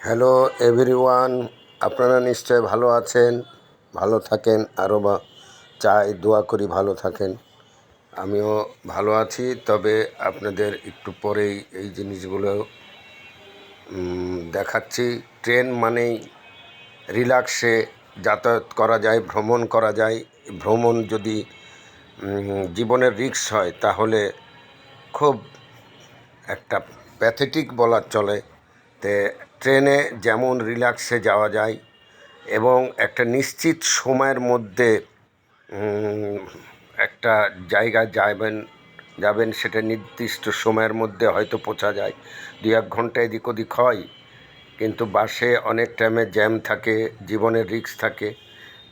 Hello everyone, আপনারা নিশ্চয় ভালো আছেন, ভালো থাকেন, আরও বা চাই, দোয়া করি ভালো থাকেন। আমিও ভালো আছি, তবে আপনাদের একটু পরেই এই জিনিসগুলো দেখাচ্ছি। ট্রেন মানেই রিল্যাক্সে যাতায়াত করা যায়, ভ্রমণ করা যায়। ভ্রমণ যদি জীবনের রিস্ক হয়, তাহলে খুব একটা প্যাথেটিক বলার চলে। তে ট্রেনে যেমন রিল্যাক্সে যাওয়া যায় এবং একটা নিশ্চিত সময়ের মধ্যে একটা জায়গা যাবেন যাবেন সেটা নির্দিষ্ট সময়ের মধ্যে হয়তো পৌঁছা যায়। দু এক ঘণ্টা এদিক ওদিক হয়, কিন্তু বাসে অনেক টাইমে জ্যাম থাকে, জীবনের রিস্ক থাকে।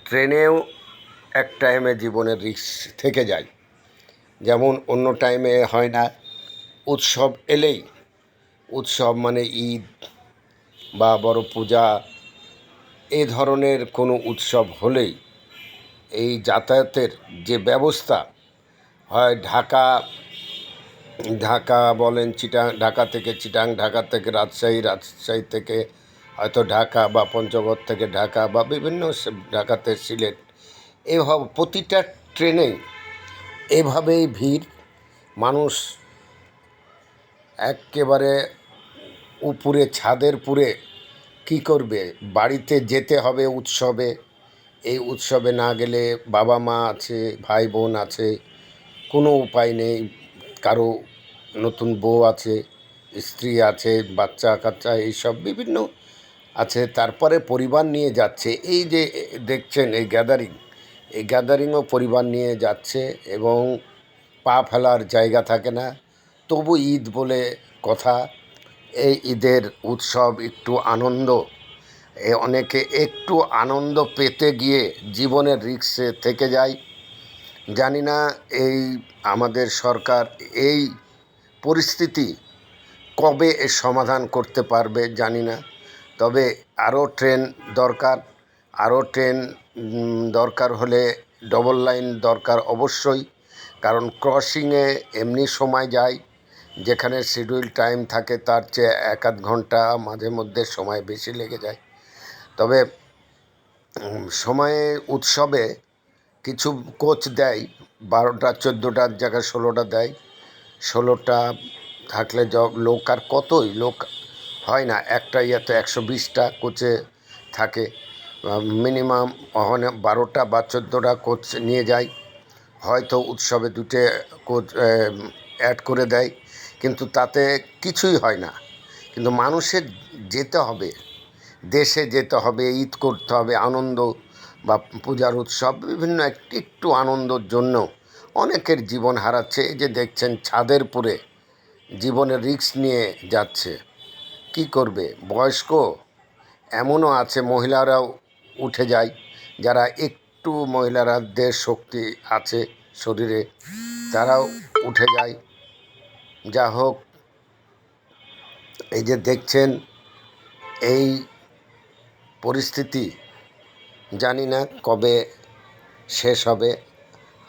ট্রেনেও এক টাইমে জীবনের রিস্ক থেকে যায়। যেমন অন্য টাইমে হয় না, উৎসব এলেই, উৎসব মানে ঈদ বা বড় পূজা, এ ধরনের কোনো উৎসব হলেই এই যাতায়াতের যে ব্যবস্থা হয় ঢাকা ঢাকা বলেন চিটাং, ঢাকা থেকে চিটাং, ঢাকা থেকে রাজশাহী রাজশাহী থেকে হয়তো ঢাকা বা পঞ্চগড় থেকে ঢাকা বা বিভিন্ন ঢাকাতে সিলেট এভাবে প্রতিটা ট্রেনেই এভাবেই ভিড়। মানুষ একেবারে উপরে, ছাদের পুরে কি করবে? বাড়িতে যেতে হবে উৎসবে। এই উৎসবে না গেলে বাবা মা আছে, ভাই বোন আছে, কোনো উপায় নেই। কারও নতুন বউ আছে, স্ত্রী আছে, বাচ্চা কাচ্চা এইসব বিভিন্ন আছে। তারপরে পরিবার নিয়ে যাচ্ছে। এই যে দেখছেন, এই গ্যাদারিং এই গ্যাদারিংও পরিবার নিয়ে যাচ্ছে এবং পা ফেলার জায়গা থাকে না। তবু ঈদ বলে কথা। এই ঈদের উৎসব একটু আনন্দ। এ অনেকে একটু আনন্দ পেতে গিয়ে জীবনের রিক্সে থেকে যায়। জানি না এই আমাদের সরকার এই পরিস্থিতি কবে এর সমাধান করতে পারবে, জানি না। তবে আরও ট্রেন দরকার, আরও ট্রেন দরকার হলে ডবল লাইন দরকার অবশ্যই। কারণ ক্রসিংয়ে এমনি সময় যায়। যেখানে শিডিউল টাইম থাকে, তার চেয়ে এক আধ ঘণ্টা মাঝে মধ্যে সময় বেশি লেগে যায়। তবে সময়ে উৎসবে কিছু কোচ দেয়, বারোটা চোদ্দোটার জায়গায় ষোলোটা দেয়। ষোলোটা থাকলে লোক আর কতই? লোক হয় না, একটা ইয়েতে একশো বিশটা কোচে থাকে। মিনিমাম ওখানে বারোটা বা চোদ্দোটা কোচ নিয়ে যায়। হয়তো উৎসবে দুটো কোচ অ্যাড করে দেয়। কিন্তু তাতে কিছুই হয় না। কিন্তু মানুষের যেতে হবে, দেশে যেতে হবে, ঈদ করতে হবে, আনন্দ বা পূজার উৎসব, বিভিন্ন এক- একটু আনন্দর জন্য অনেকের জীবন হারাচ্ছে। এই যে দেখছেন ছাদের পরে জীবনের রিক্স নিয়ে যাচ্ছে। কি করবে? বয়স্ক এমনও আছে, মহিলারাও উঠে যায়, যারা একটু মহিলারাদের শক্তি আছে শরীরে, তারাও উঠে যায়। যা হোক, এই যে দেখছেন, এই পরিস্থিতি, জানি না কবে শেষ হবে।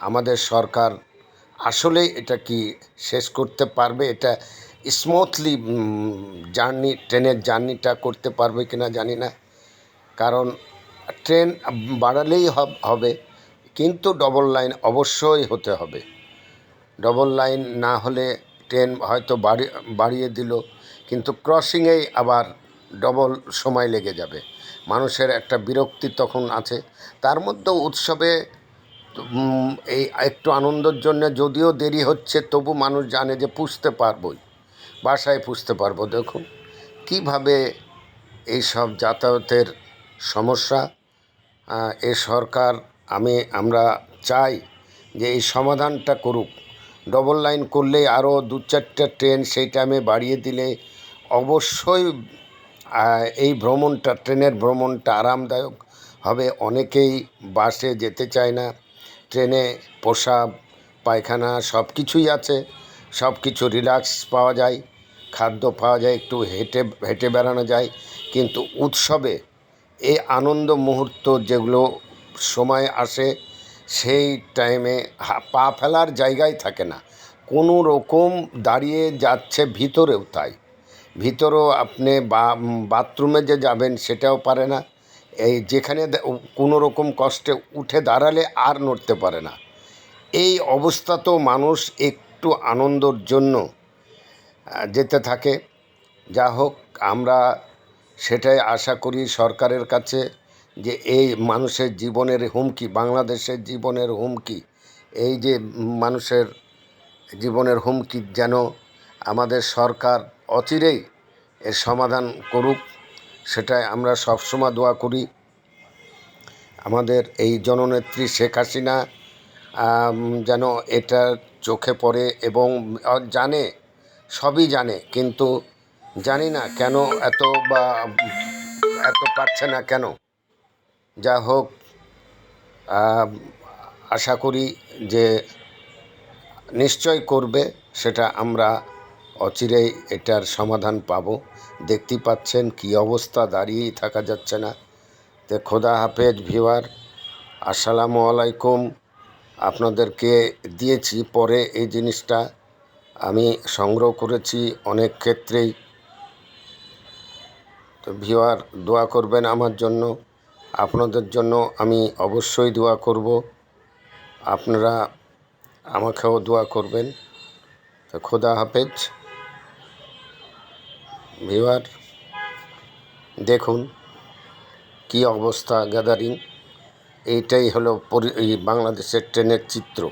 আমাদের সরকার আসলে এটা কি শেষ করতে পারবে? এটা স্মুথলি জার্নি ট্রেনের জার্নিটা করতে পারবে কি না জানি না। কারণ ট্রেন বাড়ালেই হবে কিন্তু ডবল লাইন অবশ্যই হতে হবে। ডবল লাইন না হলে ট্রেন হয়তো বাড়ি, বাড়িয়ে দিল, কিন্তু ক্রসিংয়েই আবার ডবল সময় লেগে যাবে। মানুষের একটা বিরক্তি তখন আছে। তার মধ্যেও উৎসবে এই একটু আনন্দের জন্য যদিও দেরি হচ্ছে, তবু মানুষ জানে যে পুষতে পারবই। বাসায় পুষতে পারব। দেখুন, কীভাবে এইসব যাতায়াতের সমস্যা এ সরকার, আমি, আমরা চাই যে এই সমাধানটা করুক। ডবল লাইন করলে আরও দু চারটা ট্রেন সেই টাইমে বাড়িয়ে দিলে অবশ্যই এই ভ্রমণটা ট্রেনের ভ্রমণটা আরামদায়ক হবে। অনেকেই বাসে যেতে চায় না ট্রেনে পোশাক পায়খানা সব কিছুই আছে সব কিছু রিল্যাক্স পাওয়া যায়, খাদ্য পাওয়া যায়, একটু হেঁটে হেঁটে বেড়ানো যায়, কিন্তু উৎসবে এই আনন্দ মুহূর্ত যেগুলো সময় আসে সেই টাইমে পা ফেলার জায়গাই থাকে না। কোনো রকম দাঁড়িয়ে যাচ্ছে ভিতরেও তাই। ভিতরেও আপনি বাথরুমে যে যাবেন সেটাও পারে না। এই যেখানে কোনো রকম কষ্টে উঠে দাঁড়ালে আর নড়তে পারে না। এই অবস্থা তো মানুষ একটু আনন্দর জন্য যেতে থাকে। যা হোক আমরা সেটাই আশা করি সরকারের কাছে। যে এই মানুষের জীবনের হুমকি, বাংলাদেশের জীবনের হুমকি, এই যে মানুষের জীবনের হুমকি যেন আমাদের সরকার অচিরেই এর সমাধান করুক, সেটাই আমরা সবসময় দোয়া করি। আমাদের এই জননেত্রী শেখ হাসিনা যেন এটা চোখে পড়ে এবং জানে, সবই জানে, কিন্তু জানি না কেন এত বা, এত পারছে না কেন। যা হোক আশা করি যে নিশ্চয় করবে, সেটা আমরা অচিরেই এটার সমাধান পাব। দেখতেই পাচ্ছেন কি অবস্থা, দাঁড়িয়েই থাকা যাচ্ছে না। তে খোদা হাফেজ ভিওয়ার আসসালামু আলাইকুম। আপনাদেরকে দিয়েছি, পরে এই জিনিসটা আমি সংগ্রহ করেছি অনেক ক্ষেত্রেই। তো ভিওয়ার দোয়া করবেন আমার জন্য। আপনাদের জন্য আমি অবশ্যই দোয়া করব। আপনারা আমাকেও দোয়া করবেন। তো খোদা হাফেজ। ভিওয়ার দেখুন কি অবস্থা গ্যাদারিং। এইটাই হলো বাংলাদেশের ট্রেনের চিত্র।